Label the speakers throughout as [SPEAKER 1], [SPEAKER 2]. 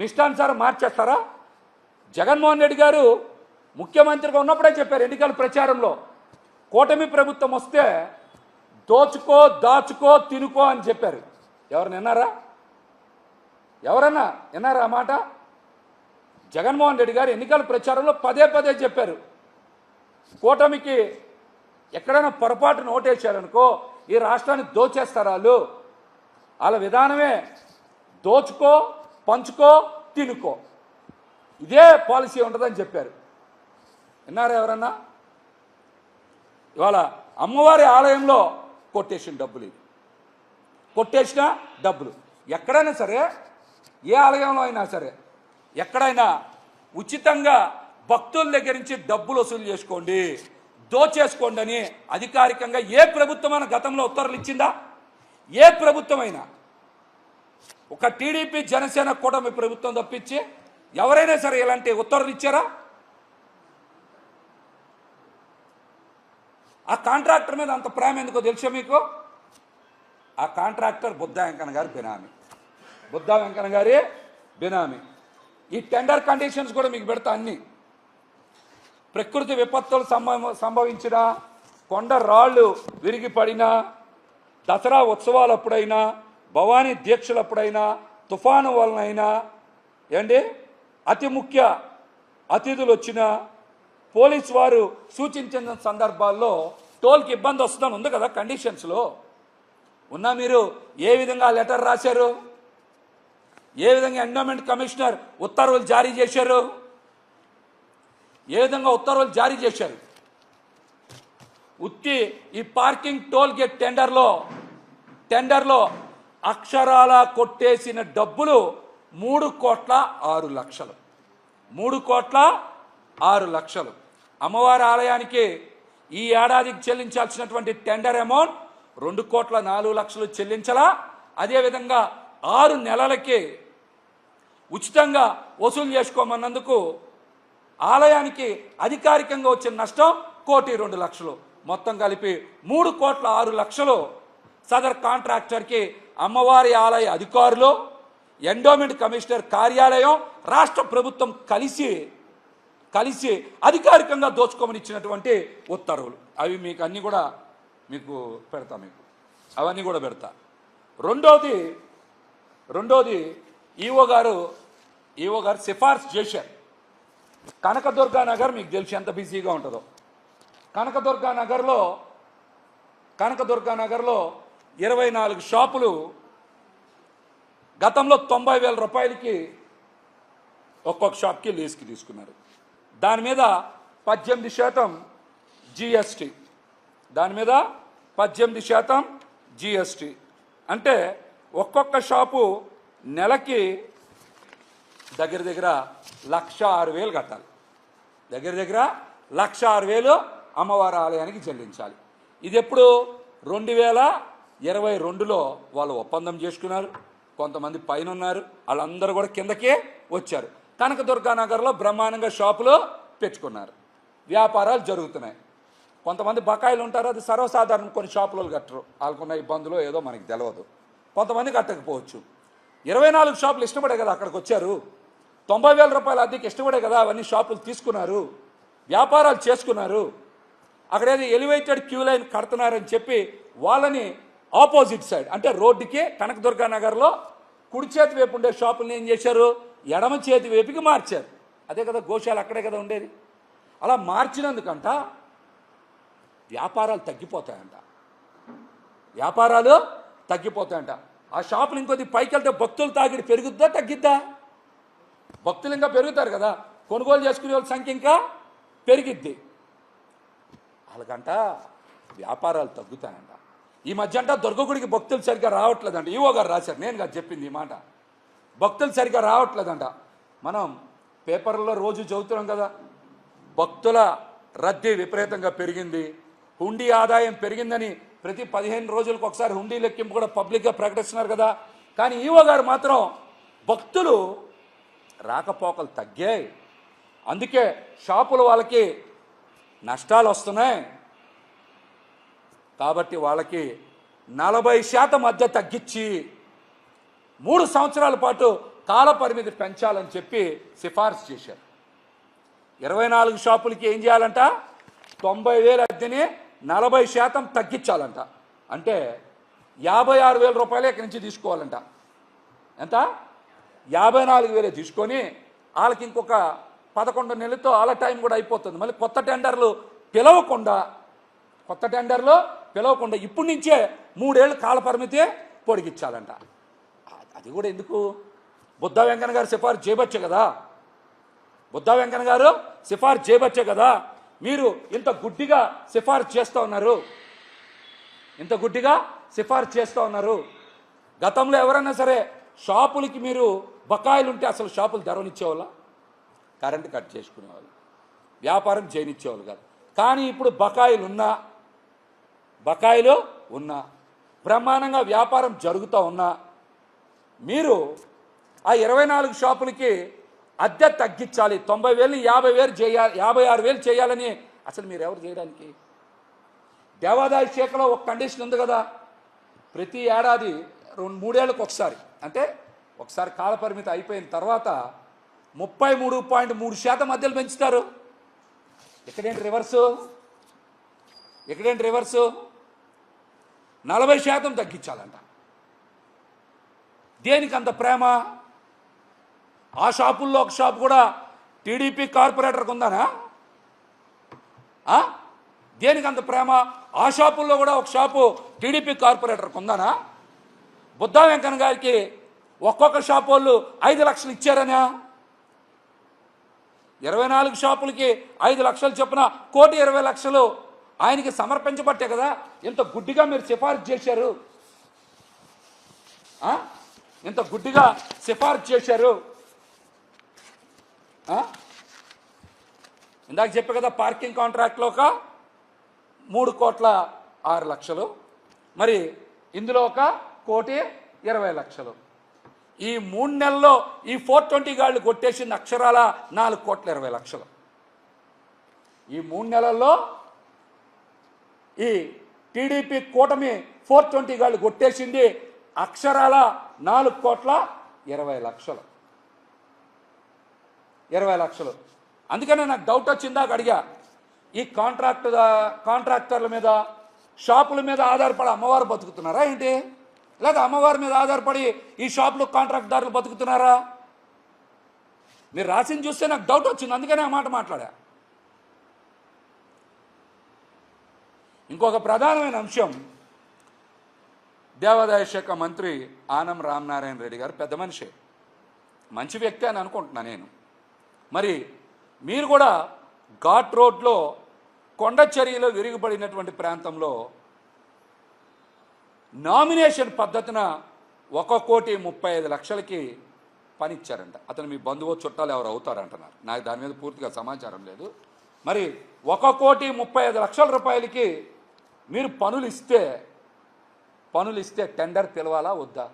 [SPEAKER 1] నిష్టానుసారం మార్చేస్తారా? జగన్మోహన్ రెడ్డి గారు ముఖ్యమంత్రిగా ఉన్నప్పుడే చెప్పారు ఎన్నికల ప్రచారంలో. కూటమి ప్రభుత్వం వస్తే దోచుకో దాచుకో తినుకో అని చెప్పారు. ఎవరు విన్నారా? ఎవరన్నా విన్నారా ఆ మాట? జగన్మోహన్ రెడ్డి గారు ఎన్నికల ప్రచారంలో పదే పదే చెప్పారు. కూటమికి ఎక్కడైనా పొరపాటు ఓటేశారనుకో ఈ రాష్ట్రాన్ని దోచేస్తారు వాళ్ళు. వాళ్ళ విధానమే దోచుకో పంచుకో తినుకో. ఇదే పాలసీ ఉంటుందని చెప్పారు. విన్నారా ఎవరన్నా? ఇవాళ అమ్మవారి ఆలయంలో కొట్టేసిన డబ్బులు ఇవి. కొట్టేసిన డబ్బులు. ఎక్కడైనా సరే ఏ ఆలయంలో అయినా సరే ఎక్కడైనా ఉచితంగా భక్తుల దగ్గర నుంచి డబ్బులు వసూలు చేసుకోండి. దోచేసుకోండి అని అధికారికంగా ఏ ప్రభుత్వమైనా గతంలో ఉత్తర్వులు ఇచ్చిందా? ఏ ప్రభుత్వమైనా? ఒక టీడీపీ జనసేన కూటమి ప్రభుత్వం తప్పించి ఎవరైనా సరే ఇలాంటి ఉత్తర్వులు ఇచ్చారా? ఆ కాంట్రాక్టర్ మీద అంత ప్రేమ ఎందుకో తెలుసా మీకు? ఆ కాంట్రాక్టర్ బుద్ధ వెంకన్న గారి బినామీ. బుద్ధ వెంకన్న గారి బినామీ. ఈ టెండర్ కండిషన్స్ కూడా మీకు పెడతా అన్ని. ప్రకృతి విపత్తులు సంభవ సంభవించిన కొండ రాళ్ళు విరిగి పడినా దసరా ఉత్సవాలప్పుడైనా భవానీ దీక్షలప్పుడైనా తుఫాను వలనైనా ఏండి అతి ముఖ్య అతిథులు వచ్చిన పోలీస్ వారు సూచించిన సందర్భాల్లో టోల్కి ఇబ్బంది వస్తుందని ఉంది కదా కండిషన్స్లో. ఉన్నా మీరు ఏ విధంగా లెటర్ రాశారు? ఏ విధంగా ఎండోమెంట్ కమిషనర్ ఉత్తర్వులు జారీ చేశారు? ఏ విధంగా ఉత్తర్వులు జారీ చేశారు? ఉత్తి ఈ పార్కింగ్ టోల్ గేట్ టెండర్లో టెండర్లో అక్షరాల కొట్టేసిన డబ్బులు మూడు కోట్ల ఆరు లక్షలు. మూడు కోట్ల ఆరు లక్షలు. అమ్మవారి ఆలయానికి ఈ ఏడాదికి చెల్లించాల్సినటువంటి టెండర్ అమౌంట్ రెండు కోట్ల నాలుగు లక్షలు చెల్లించలా. అదేవిధంగా ఆరు నెలలకి ఉచితంగా వసూలు చేసుకోమన్నందుకు ఆలయానికి అధికారికంగా వచ్చిన నష్టం కోటి రెండు లక్షలు. మొత్తం కలిపి మూడు కోట్ల ఆరు లక్షలు సదర్ కాంట్రాక్టర్కి అమ్మవారి ఆలయ అధికారులు ఎండోమెంట్ కమిషనర్ కార్యాలయం రాష్ట్ర ప్రభుత్వం కలిసి కలిసి అధికారికంగా దోచుకోమని ఇచ్చినటువంటి ఉత్తర్వులు. అవి మీకు అన్నీ కూడా మీకు పెడతా మీకు. అవన్నీ కూడా పెడతా. రెండోది రెండోది ఈఓ గారు ఈఓ గారు సిఫార్సు చేశారు. కనకదుర్గా నగర్ మీకు తెలిసి ఎంత బిజీగా ఉంటుందో. కనకదుర్గా నగర్లో కనకదుర్గా నగర్లో ఇరవై నాలుగు షాపులు గతంలో తొంభై వేల రూపాయలకి ఒక్కొక్క షాప్కి లీజ్కి తీసుకున్నారు. దాని మీద పద్దెనిమిది శాతం జిఎస్టి. దాని మీద పద్దెనిమిది శాతం జిఎస్టి. అంటే ఒక్కొక్క షాపు నెలకి దగ్గర దగ్గర లక్ష ఆరు వేలు కట్టాలి. దగ్గర దగ్గర లక్ష ఆరు వేలు అమ్మవారి ఆలయానికి చెల్లించాలి. ఇది ఎప్పుడు? రెండు వేల ఇరవై రెండులో వాళ్ళు ఒప్పందం చేసుకున్నారు. కొంతమంది పైన ఉన్నారు వాళ్ళందరూ కూడా కిందకే వచ్చారు. కనకదుర్గా నగర్లో బ్రహ్మాండంగా షాపులు పెట్టుకున్నారు వ్యాపారాలు జరుగుతున్నాయి. కొంతమంది బకాయిలు ఉంటారు. అది సర్వసాధారణం కొన్ని షాపులు కట్టరు. వాళ్ళకున్న ఇబ్బందులు ఏదో మనకి తెలియదు కొంతమంది కట్టకపోవచ్చు. ఇరవై నాలుగు షాపులు ఇష్టపడే కదా అక్కడికి వచ్చారు. తొంభై వేల రూపాయల అద్దెకి ఇష్టపడే కదా అవన్నీ షాపులు తీసుకున్నారు. వ్యాపారాలు చేసుకున్నారు. అక్కడ ఏదో ఎలివేటెడ్ క్యూ లైన్ కడుతున్నారని చెప్పి వాళ్ళని ఆపోజిట్ సైడ్. అంటే రోడ్డుకి కనకదుర్గా నగర్లో కుడి చేతి వైపు ఉండే షాపుల్ని ఏం చేశారు? ఎడమ చేతి వైపుకి మార్చారు. అదే కదా గోశాల అక్కడే కదా ఉండేది. అలా మార్చినందుకంట వ్యాపారాలు తగ్గిపోతాయంట. వ్యాపారాలు తగ్గిపోతాయంట. ఆ షాపులు ఇంకొద్ది పైకి వెళ్తే భక్తులు తాగిడి పెరుగుద్దా తగ్గిద్దా? భక్తులు ఇంకా పెరుగుతారు కదా. కొనుగోలు చేసుకునే వాళ్ళ సంఖ్య ఇంకా పెరిగిద్ది. వాళ్ళకంట వ్యాపారాలు తగ్గుతాయంట. ఈ మధ్య అంట దుర్గగుడికి భక్తులు సరిగ్గా రావట్లేదంట. ఈవో గారు రాశారు. నేను కాదు చెప్పింది ఈ మాట. భక్తులు సరిగ్గా రావట్లేదంట. మనం పేపర్లో రోజు చదువుతున్నాం కదా. భక్తుల రద్దీ విపరీతంగా పెరిగింది. హుండీ ఆదాయం పెరిగిందని ప్రతి పదిహేను రోజులకు ఒకసారి హుండీ లెక్కింపు కూడా పబ్లిక్గా ప్రకటిస్తున్నారు కదా. కానీ ఈవో గారు మాత్రం భక్తులు రాకపోకలు తగ్గాయి. అందుకే షాపుల వాళ్ళకి నష్టాలు వస్తున్నాయి. కాబట్టి వాళ్ళకి నలభై శాతం మధ్య తగ్గించి మూడు సంవత్సరాల పాటు కాల పరిమితి పెంచాలని చెప్పి సిఫార్సు చేశారు. ఇరవై నాలుగు షాపులకి ఏం చేయాలంట? తొంభై వేల అద్దెని నలభై శాతం తగ్గించాలంట. అంటే యాభై ఆరు వేల రూపాయలు ఇక్కడి నుంచి తీసుకోవాలంట. ఎంత? యాభై నాలుగు వేలే తీసుకొని వాళ్ళకి ఇంకొక పదకొండు నెలలతో వాళ్ళ టైం కూడా అయిపోతుంది. మళ్ళీ కొత్త టెండర్లు పిలవకుండా కొత్త టెండర్లో పిలవకుండా ఇప్పటి నుంచే మూడేళ్ళు కాల పరిమితి పొడిగించాలంట అది కూడా ఎందుకు? బుద్ధ వెంకన్న గారు సిఫార్సు చేయబచ్చే కదా. బుద్ధ వెంకన్న గారు సిఫార్సు చేయబచ్చే కదా. మీరు ఇంత గుడ్డిగా సిఫార్సు చేస్తూ ఉన్నారు. ఇంత గుడ్డిగా సిఫార్సు చేస్తూ ఉన్నారు. గతంలో ఎవరైనా సరే షాపులకి మీరు బకాయిలు ఉంటే అసలు షాపులు ధరనిచ్చేవాళ్ళ? కరెంటు కట్ చేసుకునేవాళ్ళు. వ్యాపారం చేయనిచ్చేవాళ్ళు కాదు. కానీ ఇప్పుడు బకాయిలు ఉన్నా బకాయిలో ఉన్నా బ్రహ్మాండంగా వ్యాపారం జరుగుతూ ఉన్నా మీరు ఆ ఇరవై నాలుగు షాపులకి అద్దె తగ్గించాలి. తొంభై వేలు యాభై వేలు చేయాలి యాభై ఆరు వేలు చేయాలని అసలు మీరు ఎవరు చేయడానికి? దేవాదాయ శాఖలో ఒక కండిషన్ ఉంది కదా. ప్రతి ఏడాది రెండు మూడేళ్ళకి ఒకసారి. అంటే ఒకసారి కాలపరిమితి అయిపోయిన తర్వాత ముప్పై మూడు పాయింట్ మూడు శాతం మధ్యలో పెంచుతారు. ఇక్కడేంటి రివర్సు ఇక్కడేంటి రివర్సు నలభై శాతం తగ్గించాలంట. దేనికి అంత ప్రేమ? ఆ షాపుల్లో ఒక షాప్ కూడా టీడీపీ కార్పొరేటర్కి ఉందానా దేనికి అంత ప్రేమ? ఆ షాపుల్లో కూడా ఒక షాపు టీడీపీ కార్పొరేటర్కి ఉందానా బుద్ధా వెంకన్న గారికి ఒక్కొక్క షాపు వాళ్ళు ఐదు లక్షలు ఇచ్చారనా ఇరవై నాలుగు షాపులకి ఐదు లక్షలు చొప్పున కోటి ఇరవై లక్షలు ఆయనకి సమర్పించబట్టే కదా ఇంత గుడ్డిగా మీరు సిఫార్సు చేశారు. ఇంత గుడ్డిగా సిఫార్సు చేశారు. ఇందాక చెప్పే కదా పార్కింగ్ కాంట్రాక్ట్లో ఒక మూడు కోట్ల ఆరు లక్షలు. మరి ఇందులో ఒక కోటి ఇరవై లక్షలు. ఈ మూడు నెలల్లో ఈ ఫోర్ ట్వంటీ గాళ్ళు కొట్టేసింది అక్షరాల నాలుగు కోట్ల ఇరవై లక్షలు. ఈ మూడు నెలల్లో ఈ టీడీపీ కూటమి ఫోర్ ట్వంటీ గాళ్ళు కొట్టేసింది అక్షరాల నాలుగు కోట్ల ఇరవై లక్షలు. ఇరవై లక్షలు. అందుకనే నాకు డౌట్ వచ్చిందాక అడిగా. ఈ కాంట్రాక్ట్ కాంట్రాక్టర్ల మీద షాపుల మీద ఆధారపడి అమ్మవారు బతుకుతున్నారా ఏంటి? లేదా అమ్మవారి మీద ఆధారపడి ఈ షాపులు కాంట్రాక్ట్దారులు బతుకుతున్నారా? మీరు రాసింది చూస్తే నాకు డౌట్ వచ్చింది అందుకనే ఆ మాట మాట్లాడా. ఇంకొక ప్రధానమైన అంశం. దేవాదాయ శాఖ మంత్రి ఆనం రామనారాయణ రెడ్డి గారు పెద్ద మనిషి. మంచి వ్యక్తి అని అనుకుంటున్నా నేను. మరి మీరు కూడా ఘాట్ రోడ్లో కొండ చర్యలో విరిగిపడినటువంటి ప్రాంతంలో నామినేషన్ పద్ధతిన ఒక కోటి ముప్పై ఐదు లక్షలకి పని ఇచ్చారంట అతను మీ బంధువు చుట్టాలు ఎవరు అవుతారంటున్నారు. నాకు దాని మీద పూర్తిగా సమాచారం లేదు. మరి ఒక కోటి ముప్పై ఐదు లక్షల రూపాయలకి మీరు పనులు ఇస్తే పనులు ఇస్తే టెండర్ పిలవాలా వద్దా?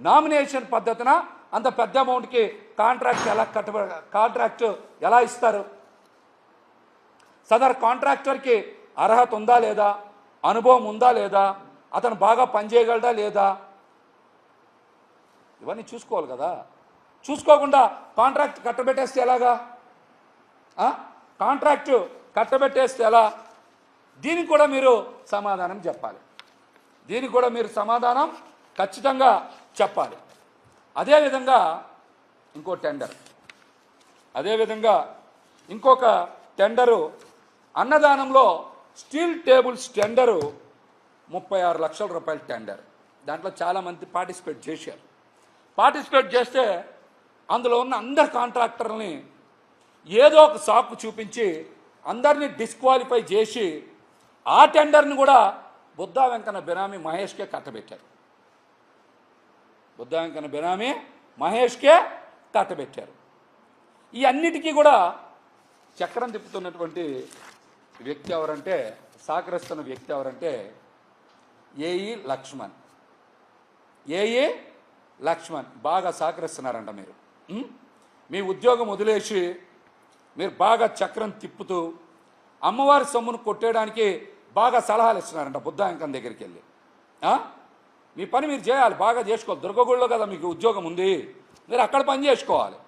[SPEAKER 1] నామినేషన్ పద్ధతిన అంత పెద్ద అమౌంట్కి కాంట్రాక్ట్ ఎలా కట్ట కాంట్రాక్ట్ ఎలా ఇస్తారు? సదర్ కాంట్రాక్టర్కి అర్హత ఉందా లేదా? అనుభవం ఉందా లేదా? అతను బాగా పనిచేయగలడా లేదా? ఇవన్నీ చూసుకోవాలి కదా. చూసుకోకుండా కాంట్రాక్ట్ కట్టబెట్టేస్తే ఎలాగా? కాంట్రాక్ట్ కట్టబెట్టేస్తే ఎలా? దీనికి కూడా మీరు సమాధానం చెప్పాలి. దీనికి కూడా మీరు సమాధానం ఖచ్చితంగా చెప్పాలి. అదేవిధంగా ఇంకో టెండర్. అదేవిధంగా ఇంకొక టెండరు. అన్నదానంలో స్టీల్ టేబుల్స్ టెండరు ముప్పై ఆరు లక్షల రూపాయల టెండర్. దాంట్లో చాలామంది పార్టిసిపేట్ చేశారు. పార్టిసిపేట్ చేస్తే అందులో ఉన్న అందరు కాంట్రాక్టర్ని ఏదో ఒక సాకు చూపించి అందరినీ డిస్క్వాలిఫై చేసి ఆ టెండర్ని కూడా బుద్ధా వెంకన్న బినామీ మహేష్కే కట్టబెట్టారు. బుద్ధా వెంకన్న బినామీ మహేష్కే కట్టబెట్టారు. ఈ అన్నిటికీ కూడా చక్రం తిప్పుతున్నటువంటి వ్యక్తి ఎవరంటే సహకరిస్తున్న వ్యక్తి ఎవరంటే ఏఈ లక్ష్మణ్. ఏఈ లక్ష్మణ్. బాగా సహకరిస్తున్నారంట మీరు. మీ ఉద్యోగం వదిలేసి మీరు బాగా చక్రం తిప్పుతూ అమ్మవారి సొమ్మును కొట్టేయడానికి బాగా సలహాలు ఇస్తున్నారంట బుద్ధాంకం దగ్గరికి వెళ్ళి. మీ పని మీరు చేయాలి బాగా చేసుకోవాలి. దుర్గగుడిలో కదా మీకు ఉద్యోగం ఉంది. మీరు అక్కడ పని చేసుకోవాలి.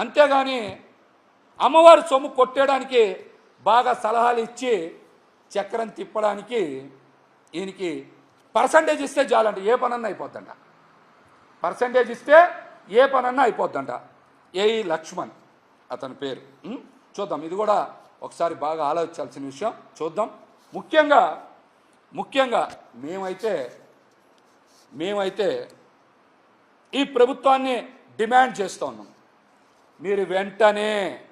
[SPEAKER 1] అంతేగాని అమ్మవారి సొమ్ము కొట్టేయడానికి బాగా సలహాలు ఇచ్చి చక్రం తిప్పడానికి ఈయనకి పర్సంటేజ్ ఇస్తే చాలంట ఏ పనన్నా అయిపోద్దంట. పర్సంటేజ్ ఇస్తే ఏ పనన్నా అయిపోద్దంట. ఏఈ లక్ష్మణ్ అతని పేరు. చూద్దాం. ఇది కూడా ఒకసారి బాగా ఆలోచించాల్సిన విషయం. చూద్దాం. ముఖ్యంగా ముఖ్యంగా మేమైతే మేమైతే ఈ ప్రభుత్వాన్ని డిమాండ్ చేస్తూ ఉన్నాం. మీరు వెంటనే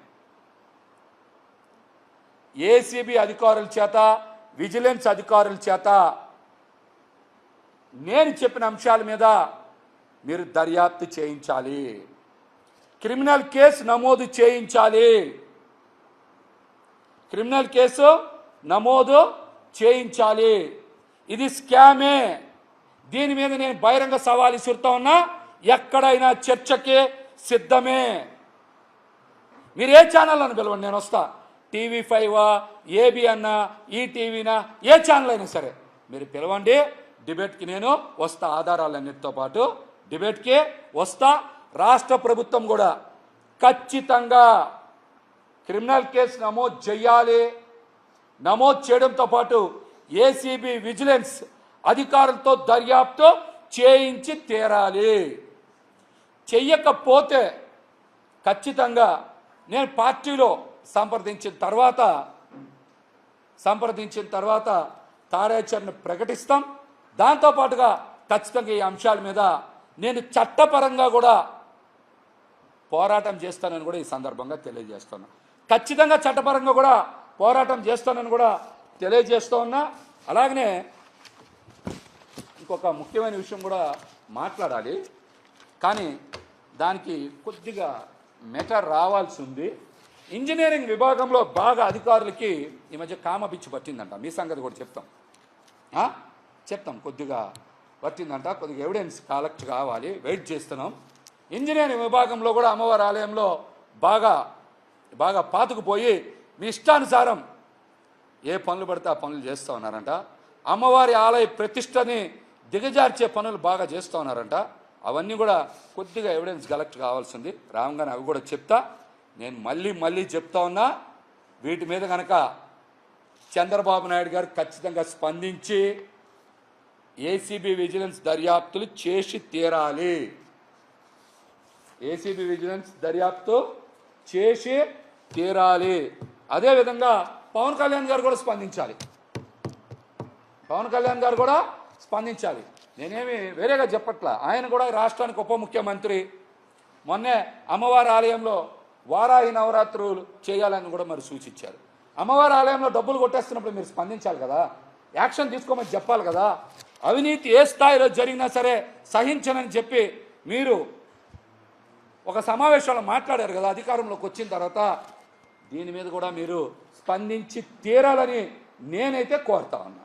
[SPEAKER 1] ఏసీబీ అధికారుల చేత విజిలెన్స్ అధికారుల చేత నేను చెప్పిన అంశాల మీద మీరు దర్యాప్తు చేయించాలి. క్రిమినల్ కేసు నమోదు చేయించాలి. క్రిమినల్ కేసు నమోదు చేయించాలి. ఇది స్కామే. దీని మీద నేను బహిరంగ సవాలు ఇసురుతా ఉన్నా ఎక్కడైనా చర్చకి సిద్ధమే. మీరు ఏ ఛానల్ అని పిలవండి నేను వస్తా. టీవీ ఫైవ్ ఏబి అన్నా ఈటీవీనా ఏ ఛానల్ అయినా సరే మీరు పిలవండి డిబేట్కి నేను వస్తా ఆధారాలన్నిటితో పాటు డిబేట్కి వస్తా. రాష్ట్ర ప్రభుత్వం కూడా ఖచ్చితంగా క్రిమినల్ కేసు నమోదు చేయాలి. నమోదు చేయడంతో పాటు ఏసీబీ విజిలెన్స్ అధికారులతో దర్యాప్తు చేయించి తీరాలి. చెయ్యకపోతే ఖచ్చితంగా నేను పార్టీలో సంప్రదించిన తర్వాత సంప్రదించిన తర్వాత కార్యాచరణ ప్రకటిస్తాం. దాంతోపాటుగా ఖచ్చితంగా ఈ అంశాల మీద నేను చట్టపరంగా కూడా పోరాటం చేస్తానని కూడా ఈ సందర్భంగా తెలియజేస్తున్నాను ఖచ్చితంగా చట్టపరంగా కూడా పోరాటం చేస్తానని కూడా తెలియజేస్తూ ఉన్నా. అలాగనే ఇంకొక ముఖ్యమైన విషయం కూడా మాట్లాడాలి. కానీ దానికి కొద్దిగా మెటర్ రావాల్సి ఉంది. ఇంజనీరింగ్ విభాగంలో బాగా అధికారులకి ఈ మధ్య కామ పిచ్చి పట్టిందంట. మీ సంగతి కూడా చెప్తాం. చెప్తాం. కొద్దిగా పట్టిందంట. కొద్దిగా ఎవిడెన్స్ కలెక్ట్ కావాలి. వెయిట్ చేస్తున్నాం. ఇంజనీరింగ్ విభాగంలో కూడా అమ్మవారి ఆలయంలో బాగా బాగా పాతుకుపోయి మీ ఇష్టానుసారం ఏ పనులు పడితే ఆ పనులు చేస్తూ ఉన్నారంట. అమ్మవారి ఆలయ ప్రతిష్టని దిగజార్చే పనులు బాగా చేస్తూ ఉన్నారంట. అవన్నీ కూడా కొద్దిగా ఎవిడెన్స్ కలెక్ట్ కావాల్సింది రాగానే అవి కూడా చెప్తా. నేను మళ్ళీ మళ్ళీ చెప్తా ఉన్నా వీటి మీద కనుక చంద్రబాబు నాయుడు గారు ఖచ్చితంగా స్పందించి ఏసీబీ విజిలెన్స్ దర్యాప్తులు చేసి తీరాలి. ఏసీబీ విజిలెన్స్ దర్యాప్తు చేసి తీరాలి. అదేవిధంగా పవన్ కళ్యాణ్ గారు కూడా స్పందించాలి. పవన్ కళ్యాణ్ గారు కూడా స్పందించాలి. నేనేమి వేరేగా చెప్పట్లా. ఆయన కూడా రాష్ట్రానికి ఉప ముఖ్యమంత్రి. మొన్నే అమ్మవారి ఆలయంలో వారాహి నవరాత్రులు చేయాలని కూడా మరి సూచించారు. అమ్మవారి ఆలయంలో డబ్బులు కొట్టేస్తున్నప్పుడు మీరు స్పందించాలి కదా. యాక్షన్ తీసుకోమని చెప్పాలి కదా. అవినీతి ఏ స్థాయిలో జరిగినా సరే సహించనని చెప్పి మీరు ఒక సమావేశంలో మాట్లాడారు కదా అధికారంలోకి వచ్చిన తర్వాత. దీని మీద కూడా మీరు స్పందించి తీరాలని నేనైతే కోరుతా ఉన్నా.